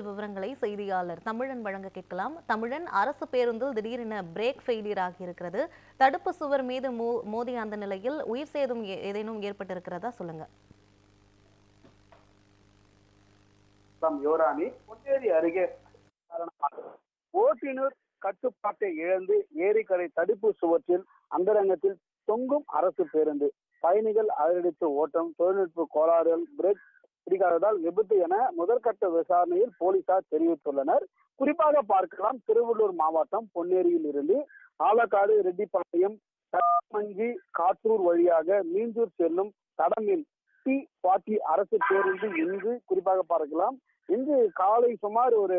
கூடுதல் விவரங்களை செய்தியாளர் தமிழன் வழங்க கேட்கலாம். தமிழன் அரசு பேருந்தில் திடீரென பிரேக் ஃபெயிலியர் ஆகியிருக்கிறது. தடுப்பு சுவர் மீது மோ மோதிய அந்த நிலையில் உயிர் சேதம் ஏதேனும் ஏற்பட்டிருக்கிறதா சொல்லுங்க. யோராணி பொன்னேரி அருகே ஓட்டுநர் கட்டுப்பாட்டை இழந்து ஏரிக்கரை தடுப்பு சுவற்றில் அந்தரங்கத்தில் தொங்கும் அரசு பேருந்து. பயணிகள் அதிரடித்து ஓட்டம் தொழில்நுட்ப கோளாறுகள் பிரேக் பிடிக்காததால் விபத்து என முதற்கட்ட விசாரணையில் போலீசார் தெரிவித்துள்ளனர். குறிப்பாக பார்க்கலாம் திருவள்ளூர் மாவட்டம் பொன்னேரியில் இருந்து ஆலக்காடு ரெட்டிப்பாளையம் மஞ்சி காற்றூர் வழியாக மீஞ்சூர் செல்லும் தடமில் டி பாட்டி அரசு பேருந்து இன்று குறிப்பாக பார்க்கலாம் இன்று காலை சுமார் ஒரு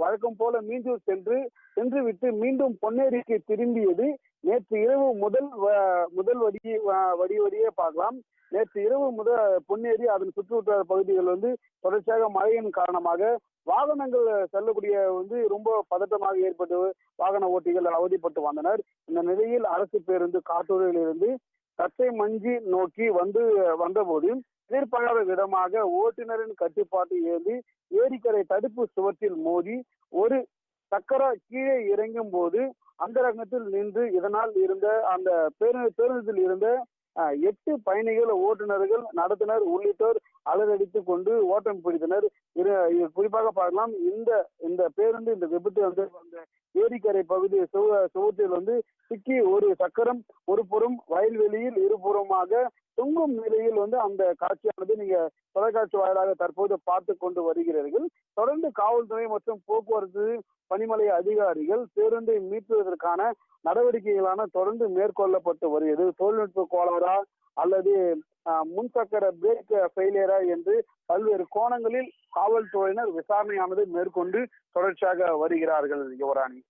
வழக்கம் போல மீஞ்சூர் சென்று சென்று விட்டு மீண்டும் பொன்னேரிக்கு திரும்பியது நேற்று இரவு முதல் வ- முதல் வடி வ- வடி வடியே பார்க்கலாம். நேற்று இரவு முதல் பொன்னேரி அதன் சுற்றுவட்டார பகுதிகள் வந்து தொடர்ச்சியாக மழையின் காரணமாக வாகனங்கள் செல்லக்கூடிய வந்து ரொம்ப பதட்டமாக ஏற்பட்டு வாகன ஓட்டிகள் அவதிப்பட்டு வந்தனர். இந்த நிலையில் அரசு பேருந்து காட்டூரிலிருந்து தச்சை கச்சை மஞ்சி நோக்கி வந்து வந்தபோது எதிர்பாராத விதமாக ஓட்டுநரின் கட்டுப்பாட்டை ஏந்தி ஏரிக்கரை தடுப்பு சுவற்றில் மோதி ஒரு சக்கர கீழே இறங்கும் போது அந்தரங்கத்தில் நின்று இதனால் இருந்த அந்த பேருந்து பேருந்தில் இருந்த எட்டு பயணிகள் ஓட்டுநர்கள் நடத்துனர் உள்ளிட்டோர் அலறடித்துக் கொண்டு ஓட்டம் பிடித்தனர். குறிப்பாக பார்க்கலாம். இந்த இந்த பேருந்து இந்த விபத்து வந்து அந்த ஏரிக்கரை பகுதி சுவ சுவற்றில் வந்து சிக்கி ஒரு சக்கரம் ஒரு புறம் வயல்வெளியில் இருபுறமாக தொங்கும் நிலையில் வந்து அந்த காட்சியானது நீங்க தொலைக்காட்சி வாயிலாக தற்போது பார்த்து கொண்டு வருகிறீர்கள். தொடர்ந்து காவல்துறை மற்றும் போக்குவரத்து பணிமலை அதிகாரிகள் பேருந்தை மீட்டுவதற்கான நடவடிக்கைகளான தொடர்ந்து மேற்கொள்ளப்பட்டு வருகிறது. தொழில்நுட்ப கோளாறா அல்லது முன்சக்கர பிரேக் ஃபெயிலியரா என்று பல்வேறு கோணங்களில் காவல்துறையினர் விசாரணையானது மேற்கொண்டு தொடர்ச்சியாக வருகிறார்கள் யுவராணி.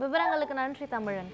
விவரங்களுக்கு நன்றி தமிழன்.